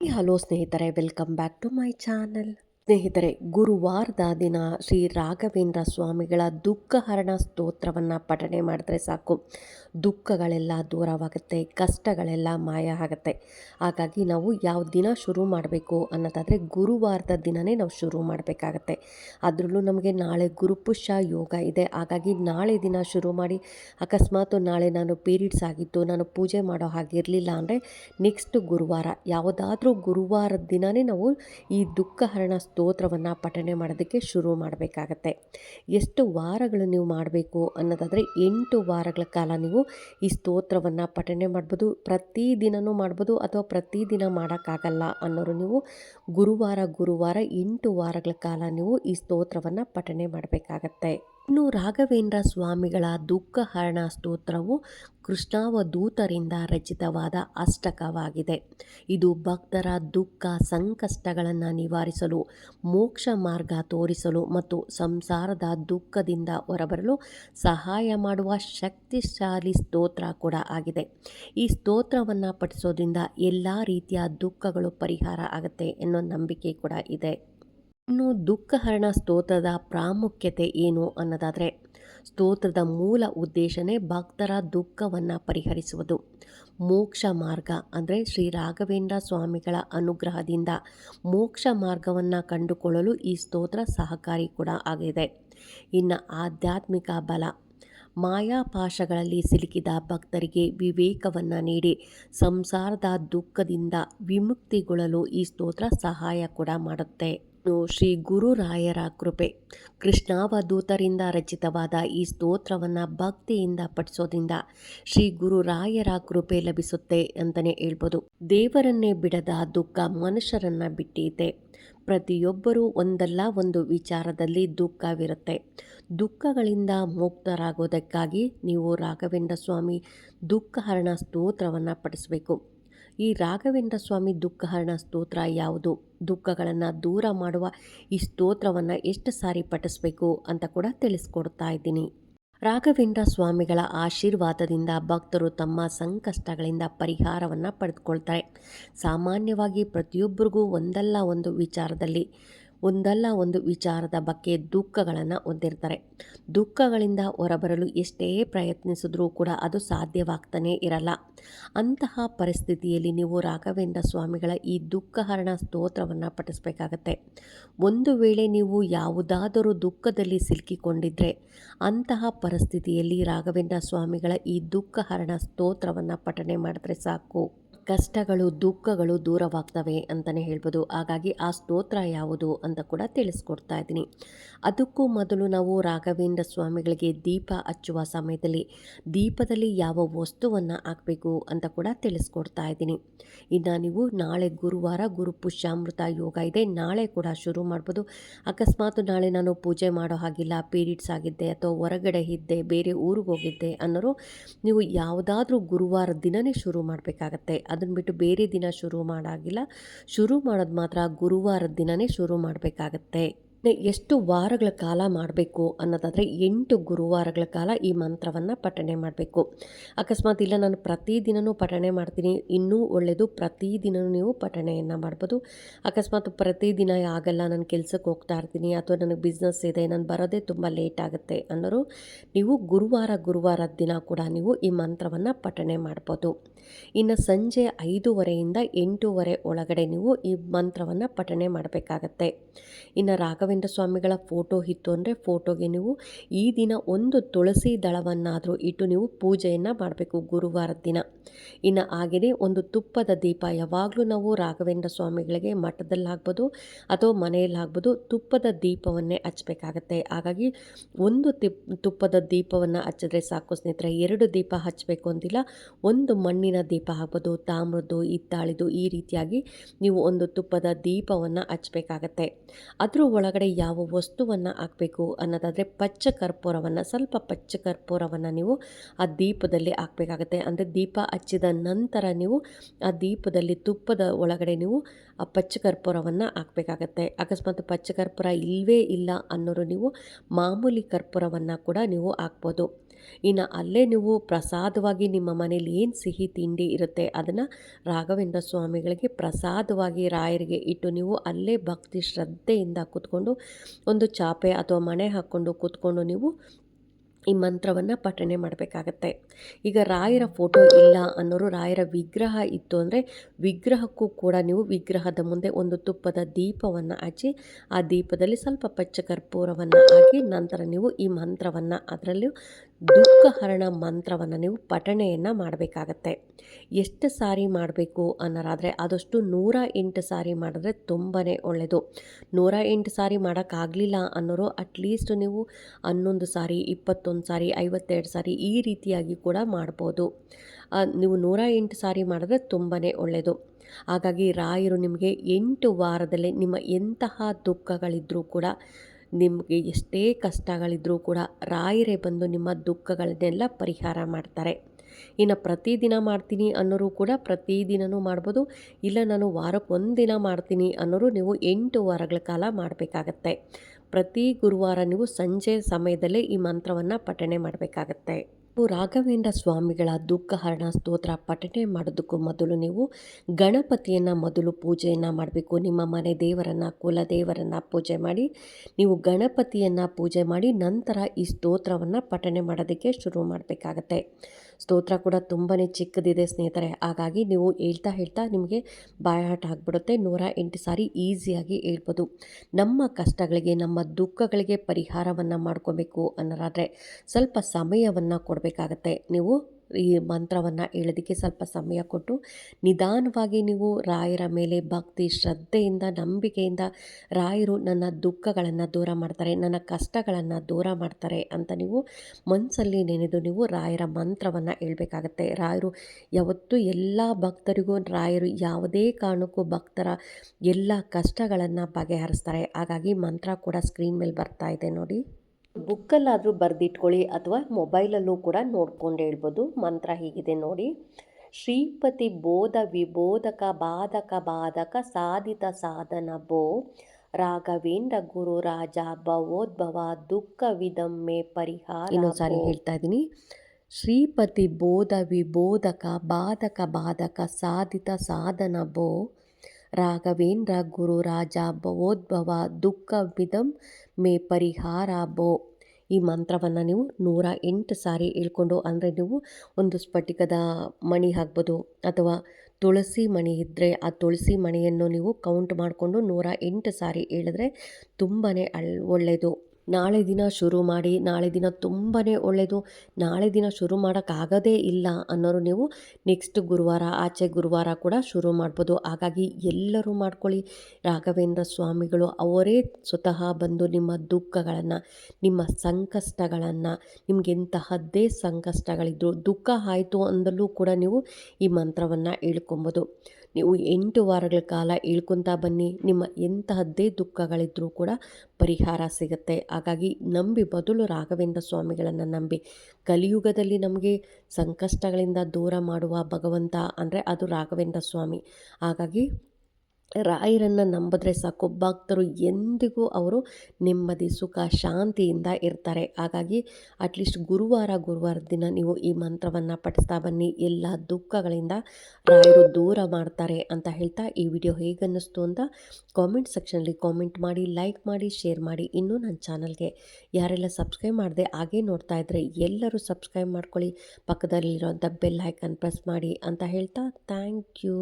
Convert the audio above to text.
Hello ಸ್ನೇಹಿತರೆ, welcome back to my channel. ಸ್ನೇಹಿತರೆ, ಗುರುವಾರದ ದಿನ ಶ್ರೀ ರಾಘವೇಂದ್ರ ಸ್ವಾಮಿಗಳ ದುಃಖಹರಣ ಸ್ತೋತ್ರವನ್ನು ಪಠಣೆ ಮಾಡಿದ್ರೆ ಸಾಕು. ದುಃಖಗಳೆಲ್ಲ ದೂರವಾಗುತ್ತೆ, ಕಷ್ಟಗಳೆಲ್ಲ ಮಾಯ ಆಗುತ್ತೆ. ಹಾಗಾಗಿ ನಾವು ಯಾವ ದಿನ ಶುರು ಮಾಡಬೇಕು ಅನ್ನೋದಾದರೆ ಗುರುವಾರದ ದಿನವೇ ನಾವು ಶುರು ಮಾಡಬೇಕಾಗತ್ತೆ. ಅದರಲ್ಲೂ ನಮಗೆ ನಾಳೆ ಗುರುಪುಷ್ಯ ಯೋಗ ಇದೆ. ಹಾಗಾಗಿ ನಾಳೆ ದಿನ ಶುರು ಮಾಡಿ, ಅಕಸ್ಮಾತ್ ನಾಳೆ ನಾನು ಪೀರಿಯಡ್ಸ್ ಆಗಿತ್ತು, ನಾನು ಪೂಜೆ ಮಾಡೋ ಹಾಗಿರಲಿಲ್ಲ ಅಂದರೆ ನೆಕ್ಸ್ಟ್ ಗುರುವಾರ, ಯಾವುದಾದ್ರೂ ಗುರುವಾರದ ದಿನವೇ ನಾವು ಈ ದುಃಖಹರಣ ಸ್ತೋತ್ರವನ್ನು ಪಠನೆ ಮಾಡೋದಕ್ಕೆ ಶುರು ಮಾಡಬೇಕಾಗತ್ತೆ. ಎಷ್ಟು ವಾರಗಳು ನೀವು ಮಾಡಬೇಕು ಅನ್ನೋದಾದರೆ ಎಂಟು ವಾರಗಳ ಕಾಲ ನೀವು ಈ ಸ್ತೋತ್ರವನ್ನು ಪಠನೆ ಮಾಡ್ಬೋದು ಪ್ರತಿದಿನವೂ ಮಾಡ್ಬೋದು ಅಥವಾ ಪ್ರತಿದಿನ ಮಾಡೋಕ್ಕಾಗಲ್ಲ ಅನ್ನೋರು ನೀವು ಗುರುವಾರ ಗುರುವಾರ ಎಂಟು ವಾರಗಳ ಕಾಲ ನೀವು ಈ ಸ್ತೋತ್ರವನ್ನು ಪಠನೆ ಮಾಡಬೇಕಾಗತ್ತೆ. ಇನ್ನು ರಾಘವೇಂದ್ರ ಸ್ವಾಮಿಗಳ ದುಃಖಹರಣ ಸ್ತೋತ್ರವು ಕೃಷ್ಣಾವಧೂತರಿಂದ ರಚಿತವಾದ ಅಷ್ಟಕವಾಗಿದೆ. ಇದು ಭಕ್ತರ ದುಃಖ ಸಂಕಷ್ಟಗಳನ್ನು ನಿವಾರಿಸಲು, ಮೋಕ್ಷ ಮಾರ್ಗ ತೋರಿಸಲು ಮತ್ತು ಸಂಸಾರದ ದುಃಖದಿಂದ ಹೊರಬರಲು ಸಹಾಯ ಮಾಡುವ ಶಕ್ತಿಶಾಲಿ ಸ್ತೋತ್ರ ಕೂಡ ಆಗಿದೆ. ಈ ಸ್ತೋತ್ರವನ್ನು ಪಠಿಸೋದ್ರಿಂದ ಎಲ್ಲ ರೀತಿಯ ದುಃಖಗಳು ಪರಿಹಾರ ಆಗುತ್ತೆ ಎನ್ನೋ ನಂಬಿಕೆ ಕೂಡ ಇದೆ. ಇನ್ನು ದುಃಖಹರಣ ಸ್ತೋತ್ರದ ಪ್ರಾಮುಖ್ಯತೆ ಏನು ಅನ್ನೋದಾದರೆ ಸ್ತೋತ್ರದ ಮೂಲ ಉದ್ದೇಶನೇ ಭಕ್ತರ ದುಃಖವನ್ನು ಪರಿಹರಿಸುವುದು. ಮೋಕ್ಷ ಮಾರ್ಗ ಅಂದರೆ ಶ್ರೀ ರಾಘವೇಂದ್ರ ಸ್ವಾಮಿಗಳ ಅನುಗ್ರಹದಿಂದ ಮೋಕ್ಷ ಮಾರ್ಗವನ್ನು ಕಂಡುಕೊಳ್ಳಲು ಈ ಸ್ತೋತ್ರ ಸಹಕಾರಿ ಕೂಡ ಆಗಿದೆ. ಇನ್ನು ಆಧ್ಯಾತ್ಮಿಕ ಬಲ, ಮಾಯಾಪಾಶಗಳಲ್ಲಿ ಸಿಲುಕಿದ ಭಕ್ತರಿಗೆ ವಿವೇಕವನ್ನು ನೀಡಿ ಸಂಸಾರದ ದುಃಖದಿಂದ ವಿಮುಕ್ತಿಗೊಳ್ಳಲು ಈ ಸ್ತೋತ್ರ ಸಹಾಯ ಕೂಡ ಮಾಡುತ್ತೆ. ಶ್ರೀ ಗುರುರಾಯರ ಕೃಪೆ. ಕೃಷ್ಣಾವಧೂತರಿಂದ ರಚಿತವಾದ ಈ ಸ್ತೋತ್ರವನ್ನು ಭಕ್ತಿಯಿಂದ ಪಠಿಸೋದ್ರಿಂದ ಶ್ರೀ ಗುರುರಾಯರ ಕೃಪೆ ಲಭಿಸುತ್ತೆ ಅಂತಲೇ ಹೇಳ್ಬೋದು. ದೇವರನ್ನೇ ಬಿಡದ ದುಃಖ ಮನುಷ್ಯರನ್ನು ಬಿಟ್ಟಿದೆ ಪ್ರತಿಯೊಬ್ಬರೂ ಒಂದಲ್ಲ ಒಂದು ವಿಚಾರದಲ್ಲಿ ದುಃಖವಿರುತ್ತೆ. ದುಃಖಗಳಿಂದ ಮುಕ್ತರಾಗೋದಕ್ಕಾಗಿ ನೀವು ರಾಘವೇಂದ್ರ ಸ್ವಾಮಿ ದುಃಖಹರಣ ಸ್ತೋತ್ರವನ್ನು ಪಠಿಸಬೇಕು. ಈ ರಾಘವೇಂದ್ರ ಸ್ವಾಮಿ ದುಃಖಹರಣ ಸ್ತೋತ್ರ ಯಾವುದು? ದುಃಖಗಳನ್ನು ದೂರ ಮಾಡುವ ಈ ಸ್ತೋತ್ರವನ್ನು ಎಷ್ಟು ಸಾರಿ ಪಠಿಸಬೇಕು ಅಂತ ಕೂಡ ತಿಳಿಸ್ಕೊಡ್ತಾ ಇದ್ದೀನಿ. ರಾಘವೇಂದ್ರ ಸ್ವಾಮಿಗಳ ಆಶೀರ್ವಾದದಿಂದ ಭಕ್ತರು ತಮ್ಮ ಸಂಕಷ್ಟಗಳಿಂದ ಪರಿಹಾರವನ್ನು ಪಡೆದುಕೊಳ್ತಾರೆ. ಸಾಮಾನ್ಯವಾಗಿ ಪ್ರತಿಯೊಬ್ಬರಿಗೂ ಒಂದಲ್ಲ ಒಂದು ವಿಚಾರದಲ್ಲಿ ಒಂದಲ್ಲ ಒಂದು ವಿಚಾರದ ಬಗ್ಗೆ ದುಃಖಗಳನ್ನು ಹೊಂದಿರ್ತಾರೆ. ದುಃಖಗಳಿಂದ ಹೊರಬರಲು ಎಷ್ಟೇ ಪ್ರಯತ್ನಿಸಿದ್ರೂ ಕೂಡ ಅದು ಸಾಧ್ಯವಾಗ್ತಾನೇ ಇರಲ್ಲ. ಅಂತಹ ಪರಿಸ್ಥಿತಿಯಲ್ಲಿ ನೀವು ರಾಘವೇಂದ್ರ ಸ್ವಾಮಿಗಳ ಈ ದುಃಖಹರಣ ಸ್ತೋತ್ರವನ್ನು ಪಠಿಸಬೇಕಾಗತ್ತೆ. ಒಂದು ವೇಳೆ ನೀವು ಯಾವುದಾದರೂ ದುಃಖದಲ್ಲಿ ಸಿಲುಕಿಕೊಂಡಿದ್ದರೆ ಅಂತಹ ಪರಿಸ್ಥಿತಿಯಲ್ಲಿ ರಾಘವೇಂದ್ರ ಸ್ವಾಮಿಗಳ ಈ ದುಃಖಹರಣ ಸ್ತೋತ್ರವನ್ನು ಪಠನೆ ಮಾಡಿದ್ರೆ ಸಾಕು. ಕಷ್ಟಗಳು, ದುಃಖಗಳು ದೂರವಾಗ್ತವೆ ಅಂತಲೇ ಹೇಳ್ಬೋದು. ಹಾಗಾಗಿ ಆ ಸ್ತೋತ್ರ ಯಾವುದು ಅಂತ ಕೂಡ ತಿಳಿಸ್ಕೊಡ್ತಾ ಇದ್ದೀನಿ. ಅದಕ್ಕೂ ಮೊದಲು ನಾವು ರಾಘವೇಂದ್ರ ಸ್ವಾಮಿಗಳಿಗೆ ದೀಪ ಹಚ್ಚುವ ಸಮಯದಲ್ಲಿ ದೀಪದಲ್ಲಿ ಯಾವ ವಸ್ತುವನ್ನು ಹಾಕಬೇಕು ಅಂತ ಕೂಡ ತಿಳಿಸ್ಕೊಡ್ತಾ ಇದ್ದೀನಿ. ಇನ್ನು ನೀವು ನಾಳೆ ಗುರುವಾರ ಗುರು ಪುಷ್ಯಾಮೃತ ಯೋಗ ಇದೆ. ನಾಳೆ ಕೂಡ ಶುರು ಮಾಡ್ಬೋದು. ಅಕಸ್ಮಾತ್ ನಾಳೆ ನಾನು ಪೂಜೆ ಮಾಡೋ ಹಾಗಿಲ್ಲ, ಪೀರಿಯಡ್ಸ್ ಆಗಿದ್ದೆ ಅಥವಾ ಹೊರಗಡೆ ಇದ್ದೆ, ಬೇರೆ ಊರಿಗೆ ಹೋಗಿದ್ದೆ ಅನ್ನೋರು ನೀವು ಯಾವುದಾದ್ರೂ ಗುರುವಾರ ದಿನನೇ ಶುರು ಮಾಡಬೇಕಾಗತ್ತೆ. ಅದನ್ನು ಬಿಟ್ಟು ಬೇರೆ ದಿನ ಶುರು ಮಾಡಾಗಿಲ್ಲ. ಶುರು ಮಾಡೋದು ಮಾತ್ರ ಗುರುವಾರದ ದಿನವೇ ಶುರು ಮಾಡಬೇಕಾಗತ್ತೆ. ಎಷ್ಟು ವಾರಗಳ ಕಾಲ ಮಾಡಬೇಕು ಅನ್ನೋದಾದರೆ ಎಂಟು ಗುರುವಾರಗಳ ಕಾಲ ಈ ಮಂತ್ರವನ್ನು ಪಠಣೆ ಮಾಡಬೇಕು. ಅಕಸ್ಮಾತ್ ಇಲ್ಲ, ನಾನು ಪ್ರತಿದಿನವೂ ಪಠಣೆ ಮಾಡ್ತೀನಿ, ಇನ್ನೂ ಒಳ್ಳೆಯದು ಪ್ರತಿದಿನವೂ ನೀವು ಪಠಣೆಯನ್ನು ಮಾಡ್ಬೋದು. ಅಕಸ್ಮಾತ್ ಪ್ರತಿದಿನ ಆಗಲ್ಲ, ನಾನು ಕೆಲಸಕ್ಕೆ ಹೋಗ್ತಾ ಇರ್ತೀನಿ, ಅಥವಾ ನನಗೆ ಬಿಸ್ನೆಸ್ ಇದೆ, ನಾನು ಬರೋದೇ ತುಂಬ ಲೇಟ್ ಆಗುತ್ತೆ ಅನ್ನೋರು, ನೀವು ಗುರುವಾರ ಗುರುವಾರ ದಿನ ಕೂಡ ನೀವು ಈ ಮಂತ್ರವನ್ನು ಪಠಣೆ ಮಾಡ್ಬೋದು. ಇನ್ನು ಸಂಜೆ ಐದೂವರೆಯಿಂದ ಎಂಟೂವರೆ ಒಳಗಡೆ ನೀವು ಈ ಮಂತ್ರವನ್ನು ಪಠಣೆ ಮಾಡಬೇಕಾಗತ್ತೆ. ಇನ್ನು ರಾಘವೇಂದ್ರ ಸ್ವಾಮಿಗಳ ಫೋಟೋ ಇತ್ತು ಅಂದರೆ ಫೋಟೋಗೆ ನೀವು ಈ ದಿನ ಒಂದು ತುಳಸಿ ದಳವನ್ನಾದರೂ ಇಟ್ಟು ನೀವು ಪೂಜೆಯನ್ನು ಮಾಡಬೇಕು ಗುರುವಾರದ ದಿನ. ಇನ್ನು ಹಾಗೆಯೇ ಒಂದು ತುಪ್ಪದ ದೀಪ ಯಾವಾಗಲೂ ನಾವು ರಾಘವೇಂದ್ರ ಸ್ವಾಮಿಗಳಿಗೆ ಮಠದಲ್ಲಾಗ್ಬೋದು ಅಥವಾ ಮನೆಯಲ್ಲಾಗ್ಬೋದು ತುಪ್ಪದ ದೀಪವನ್ನೇ ಹಚ್ಚಬೇಕಾಗತ್ತೆ ಹಾಗಾಗಿ ಒಂದು ತಿಪ್, ತುಪ್ಪದ ದೀಪವನ್ನು ಹಚ್ಚಿದ್ರೆ ಸಾಕು ಸ್ನೇಹಿತರೆ, ಎರಡು ದೀಪ ಹಚ್ಚಬೇಕು ಅಂತಿಲ್ಲ ಒಂದು ಮಣ್ಣಿನ ದೀಪ ಆಗ್ಬೋದು, ತಾಮ್ರದ್ದು ಹಿತ್ತಾಳಿದು ಈ ರೀತಿಯಾಗಿ ನೀವು ಒಂದು ತುಪ್ಪದ ದೀಪವನ್ನು ಹಚ್ಚಬೇಕಾಗತ್ತೆ ಅದರ ಒಳಗಡೆ ಯಾವ ವಸ್ತುವನ್ನು ಹಾಕಬೇಕು ಅನ್ನೋದಾದರೆ ಪಚ್ಚ ಕರ್ಪೂರವನ್ನು, ಸ್ವಲ್ಪ ಪಚ್ಚ ಕರ್ಪೂರವನ್ನು ನೀವು ಆ ದೀಪದಲ್ಲಿ ಹಾಕಬೇಕಾಗತ್ತೆ. ಅಂದರೆ ದೀಪ ಹಚ್ಚಿದ ನಂತರ ನೀವು ಆ ದೀಪದಲ್ಲಿ ತುಪ್ಪದ ಒಳಗಡೆ ನೀವು ಆ ಪಚ್ಚ ಕರ್ಪೂರವನ್ನು ಹಾಕಬೇಕಾಗತ್ತೆ. ಅಕಸ್ಮಾತ್ ಪಚ್ಚ ಕರ್ಪೂರ ಇಲ್ಲವೇ ಇಲ್ಲ ಅನ್ನೋರು ನೀವು ಮಾಮೂಲಿ ಕರ್ಪೂರವನ್ನು ಕೂಡ ನೀವು ಹಾಕ್ಬೋದು. ಇನ್ನು ಅಲ್ಲೇ ನೀವು ಪ್ರಸಾದವಾಗಿ ನಿಮ್ಮ ಮನೇಲಿ ಏನು ಸಿಹಿ ತಿಂಡಿ ಇರುತ್ತೆ ಅದನ್ನು ರಾಘವೇಂದ್ರ ಸ್ವಾಮಿಗಳಿಗೆ ಪ್ರಸಾದವಾಗಿ ರಾಯರಿಗೆ ಇಟ್ಟು ನೀವು ಅಲ್ಲೇ ಭಕ್ತಿ ಶ್ರದ್ಧೆಯಿಂದ ಕೂತ್ಕೊಂಡು ಒಂದು ಚಾಪೆ ಅಥವಾ ಮಣೆ ಹಾಕ್ಕೊಂಡು ಕೂತ್ಕೊಂಡು ನೀವು ಈ ಮಂತ್ರವನ್ನು ಪಠಣೆ ಮಾಡಬೇಕಾಗತ್ತೆ. ಈಗ ರಾಯರ ಫೋಟೋ ಇಲ್ಲ ಅನ್ನೋರು ರಾಯರ ವಿಗ್ರಹ ಇತ್ತು ಅಂದರೆ ವಿಗ್ರಹಕ್ಕೂ ಕೂಡ ನೀವು ವಿಗ್ರಹದ ಮುಂದೆ ಒಂದು ತುಪ್ಪದ ದೀಪವನ್ನು ಹಚ್ಚಿ ಆ ದೀಪದಲ್ಲಿ ಸ್ವಲ್ಪ ಪಚ್ಚ ಕರ್ಪೂರವನ್ನು ಹಾಕಿ ನಂತರ ನೀವು ಈ ಮಂತ್ರವನ್ನು ಅದರಲ್ಲೂ ದುಃಖಹರಣ ಮಂತ್ರವನ್ನು ನೀವು ಪಠಣೆಯನ್ನು ಮಾಡಬೇಕಾಗತ್ತೆ. ಎಷ್ಟು ಸಾರಿ ಮಾಡಬೇಕು ಅನ್ನೋರಾದರೆ ಆದಷ್ಟು ನೂರ ಎಂಟು ಸಾರಿ ಮಾಡಿದ್ರೆ ತುಂಬಾ ಒಳ್ಳೆಯದು ನೂರ ಎಂಟು ಸಾರಿ ಮಾಡೋಕ್ಕಾಗಲಿಲ್ಲ ಅನ್ನೋರು ಅಟ್ಲೀಸ್ಟ್ ನೀವು ಹನ್ನೊಂದು ಸಾರಿ, ಇಪ್ಪತ್ತೊಂದು ಸಾರಿ, ಐವತ್ತೆರಡು ಸಾರಿ ಈ ರೀತಿಯಾಗಿ ಕೂಡ ಮಾಡ್ಬೋದು. ನೀವು ನೂರ ಎಂಟು ಸಾರಿ ಮಾಡಿದ್ರೆ ತುಂಬಾ ಒಳ್ಳೆಯದು ಹಾಗಾಗಿ ರಾಯರು ನಿಮಗೆ ಎಂಟು ವಾರದಲ್ಲಿ ನಿಮ್ಮ ಎಂತಹ ದುಃಖಗಳಿದ್ದರೂ ಕೂಡ ನಿಮಗೆ ಎಷ್ಟೇ ಕಷ್ಟಗಳಿದ್ರೂ ಕೂಡ ರಾಯರೇ ಬಂದು ನಿಮ್ಮ ದುಃಖಗಳನ್ನೆಲ್ಲ ಪರಿಹಾರ ಮಾಡ್ತಾರೆ. ಇನ್ನು ಪ್ರತಿದಿನ ಮಾಡ್ತೀನಿ ಅನ್ನೋರು ಕೂಡ ಪ್ರತಿದಿನವೂ ಮಾಡ್ಬೋದು. ಇಲ್ಲ, ನಾನು ವಾರಕ್ಕೆ ಒಂದಿನ ದಿನ ಮಾಡ್ತೀನಿ ಅನ್ನೋರು ನೀವು ಎಂಟು ವಾರಗಳ ಕಾಲ ಮಾಡಬೇಕಾಗತ್ತೆ. ಪ್ರತಿ ಗುರುವಾರ ನೀವು ಸಂಜೆ ಸಮಯದಲ್ಲೇ ಈ ಮಂತ್ರವನ್ನು ಪಠಣೆ ಮಾಡಬೇಕಾಗತ್ತೆ. ರಾಘವೇಂದ್ರ ಸ್ವಾಮಿಗಳ ದುಃಖಹರಣ ಸ್ತೋತ್ರ ಪಠನೆ ಮಾಡೋದಕ್ಕೂ ಮೊದಲು ನೀವು ಗಣಪತಿಯನ್ನು ಮೊದಲು ಪೂಜೆಯನ್ನು ಮಾಡಬೇಕು. ನಿಮ್ಮ ಮನೆ ದೇವರನ್ನು ಕುಲದೇವರನ್ನು ಪೂಜೆ ಮಾಡಿ, ನೀವು ಗಣಪತಿಯನ್ನು ಪೂಜೆ ಮಾಡಿ ನಂತರ ಈ ಸ್ತೋತ್ರವನ್ನು ಪಠನೆ ಮಾಡೋದಕ್ಕೆ ಶುರು ಮಾಡಬೇಕಾಗತ್ತೆ. ಸ್ತೋತ್ರ ಕೂಡ ತುಂಬಾ ಚಿಕ್ಕದಿದೆ, ಸ್ನೇಹಿತರೆ. ಹಾಗಾಗಿ ನೀವು ಹೇಳ್ತಾ ಹೇಳ್ತಾ ನಿಮಗೆ ಬಾಯಾಟ ಆಗಿಬಿಡುತ್ತೆ. ನೂರ ಎಂಟು ಸಾರಿ ಈಸಿಯಾಗಿ ಹೇಳ್ಬೋದು. ನಮ್ಮ ಕಷ್ಟಗಳಿಗೆ, ನಮ್ಮ ದುಃಖಗಳಿಗೆ ಪರಿಹಾರವನ್ನು ಮಾಡ್ಕೋಬೇಕು ಅನ್ನೋರಾದರೆ ಸ್ವಲ್ಪ ಸಮಯವನ್ನು ಕೊಡಬೇಕಾಗತ್ತೆ. ನೀವು ಈ ಮಂತ್ರವನ್ನು ಹೇಳೋದಕ್ಕೆ ಸ್ವಲ್ಪ ಸಮಯ ಕೊಟ್ಟು ನಿಧಾನವಾಗಿ ನೀವು ರಾಯರ ಮೇಲೆ ಭಕ್ತಿ, ಶ್ರದ್ಧೆಯಿಂದ, ನಂಬಿಕೆಯಿಂದ ರಾಯರು ನನ್ನ ದುಃಖಗಳನ್ನು ದೂರ ಮಾಡ್ತಾರೆ, ನನ್ನ ಕಷ್ಟಗಳನ್ನು ದೂರ ಮಾಡ್ತಾರೆ ಅಂತ ನೀವು ಮನಸ್ಸಲ್ಲಿ ನೆನೆದು ನೀವು ರಾಯರ ಮಂತ್ರವನ್ನು ಹೇಳಬೇಕಾಗತ್ತೆ. ರಾಯರು ಯಾವತ್ತೂ ಎಲ್ಲ ಭಕ್ತರಿಗೂ, ರಾಯರು ಯಾವುದೇ ಕಾರಣಕ್ಕೂ ಭಕ್ತರ ಎಲ್ಲ ಕಷ್ಟಗಳನ್ನು ಬಗೆಹರಿಸ್ತಾರೆ. ಹಾಗಾಗಿ ಮಂತ್ರ ಕೂಡ ಸ್ಕ್ರೀನ್ ಮೇಲೆ ಬರ್ತಾ ಇದೆ ನೋಡಿ. ಬುಕ್ಕಲ್ಲಾದರೂ ಬರೆದಿಟ್ಕೊಳ್ಳಿ ಅಥವಾ ಮೊಬೈಲಲ್ಲೂ ಕೂಡ ನೋಡ್ಕೊಂಡು ಹೇಳ್ಬೋದು. ಮಂತ್ರ ಹೀಗಿದೆ ನೋಡಿ. ಶ್ರೀಪತಿ ಬೋಧ ವಿಬೋಧಕ ಬಾಧಕ ಬಾಧಕ ಸಾಧಿತ ಸಾಧನ ಬೋ. ರಾಘವೇಂದ್ರ ಗುರು ರಾಜ ಭವೋದ್ಭವ ದುಃಖ ವಿದಮ್ಮೆ ಪರಿಹಾರ ಇನ್ನೊಂದ್ಸಾರಿ ಹೇಳ್ತಾ ಇದ್ದೀನಿ ಶ್ರೀಪತಿ ಬೋಧ ವಿಬೋಧಕ ಬಾಧಕ ಬಾಧಕ ಸಾಧಿತ ಸಾಧನ ಬೋ. ರಾಘವೇಂದ್ರ ಗುರು ರಾಜ ಭವೋದ್ಭವ ದುಃಖ ವಿಧಂ ಮೇ ಪರಿಹಾರ ಬೋ ಈ ಮಂತ್ರವನ್ನು ನೀವು ನೂರ ಎಂಟು ಸಾರಿ ಹೇಳ್ಕೊಂಡು ಅಂದರೆ ನೀವು ಒಂದು ಸ್ಫಟಿಕದ ಮಣಿ ಹಾಕ್ಬೋದು. ಅಥವಾ ತುಳಸಿ ಮಣಿ ಇದ್ದರೆ ಆ ತುಳಸಿ ಮಣಿಯನ್ನು ನೀವು ಕೌಂಟ್ ಮಾಡಿಕೊಂಡು ನೂರ ಎಂಟು ಸಾರಿ ಹೇಳಿದ್ರೆ ತುಂಬಾ ಅಳ್ ಒಳ್ಳೆಯದು ನಾಳೆ ದಿನ ಶುರು ಮಾಡಿ, ನಾಳೆ ದಿನ ತುಂಬಾ ಒಳ್ಳೆಯದು ನಾಳೆ ದಿನ ಶುರು ಮಾಡೋಕ್ಕಾಗೋದೇ ಇಲ್ಲ ಅನ್ನೋರು ನೀವು ನೆಕ್ಸ್ಟ್ ಗುರುವಾರ, ಆಚೆ ಗುರುವಾರ ಕೂಡ ಶುರು ಮಾಡ್ಬೋದು. ಹಾಗಾಗಿ ಎಲ್ಲರೂ ಮಾಡ್ಕೊಳ್ಳಿ. ರಾಘವೇಂದ್ರ ಸ್ವಾಮಿಗಳು ಅವರೇ ಸ್ವತಃ ಬಂದು ನಿಮ್ಮ ದುಃಖಗಳನ್ನು, ನಿಮ್ಮ ಸಂಕಷ್ಟಗಳನ್ನು, ನಿಮ್ಗೆ ಎಂತಹದ್ದೇ ಸಂಕಷ್ಟಗಳಿದ್ರು, ದುಃಖ ಆಯಿತು ಅಂದಲ್ಲೂ ಕೂಡ ನೀವು ಈ ಮಂತ್ರವನ್ನು ಹೇಳ್ಕೊಬೋದು. ನೀವು ಎಂಟು ವಾರಗಳ ಕಾಲ ಇಳ್ಕೊತಾ ಬನ್ನಿ. ನಿಮ್ಮ ಎಂತಹದ್ದೇ ದುಃಖಗಳಿದ್ದರೂ ಕೂಡ ಪರಿಹಾರ ಸಿಗುತ್ತೆ. ಹಾಗಾಗಿ ನಂಬಿ ಬದಲು ರಾಘವೇಂದ್ರ ಸ್ವಾಮಿಗಳನ್ನು ನಂಬಿ. ಕಲಿಯುಗದಲ್ಲಿ ನಮಗೆ ಸಂಕಷ್ಟಗಳಿಂದ ದೂರ ಮಾಡುವ ಭಗವಂತ ಅಂದರೆ ಅದು ರಾಘವೇಂದ್ರ ಸ್ವಾಮಿ. ಹಾಗಾಗಿ ರಾಯರನ್ನು ನಂಬಿದ್ರೆ ಸಾಕು, ಭಕ್ತರು ಎಂದಿಗೂ ಅವರು ನೆಮ್ಮದಿ, ಸುಖ, ಶಾಂತಿಯಿಂದ ಇರ್ತಾರೆ. ಹಾಗಾಗಿ ಅಟ್ಲೀಸ್ಟ್ ಗುರುವಾರ ಗುರುವಾರ ದಿನ ನೀವು ಈ ಮಂತ್ರವನ್ನು ಪಠಿಸ್ತಾ ಬನ್ನಿ. ಎಲ್ಲ ದುಃಖಗಳಿಂದ ರಾಯರು ದೂರ ಮಾಡ್ತಾರೆ ಅಂತ ಹೇಳ್ತಾ ಈ ವಿಡಿಯೋ ಹೇಗನ್ನಿಸ್ತು ಅಂತ ಕಾಮೆಂಟ್ ಸೆಕ್ಷನಲ್ಲಿ ಕಾಮೆಂಟ್ ಮಾಡಿ ಲೈಕ್ ಮಾಡಿ ಶೇರ್ ಮಾಡಿ. ಇನ್ನೂ ನನ್ನ ಚಾನಲ್ಗೆ ಯಾರೆಲ್ಲ ಸಬ್ಸ್ಕ್ರೈಬ್ ಮಾಡಿದೆ ಹಾಗೇ ನೋಡ್ತಾ ಇದ್ದರೆ ಎಲ್ಲರೂ ಸಬ್ಸ್ಕ್ರೈಬ್ ಮಾಡ್ಕೊಳ್ಳಿ. ಪಕ್ಕದಲ್ಲಿರೋಂಥ ಬೆಲ್ ಐಕನ್ ಪ್ರೆಸ್ ಮಾಡಿ ಅಂತ ಹೇಳ್ತಾ ಥ್ಯಾಂಕ್ ಯು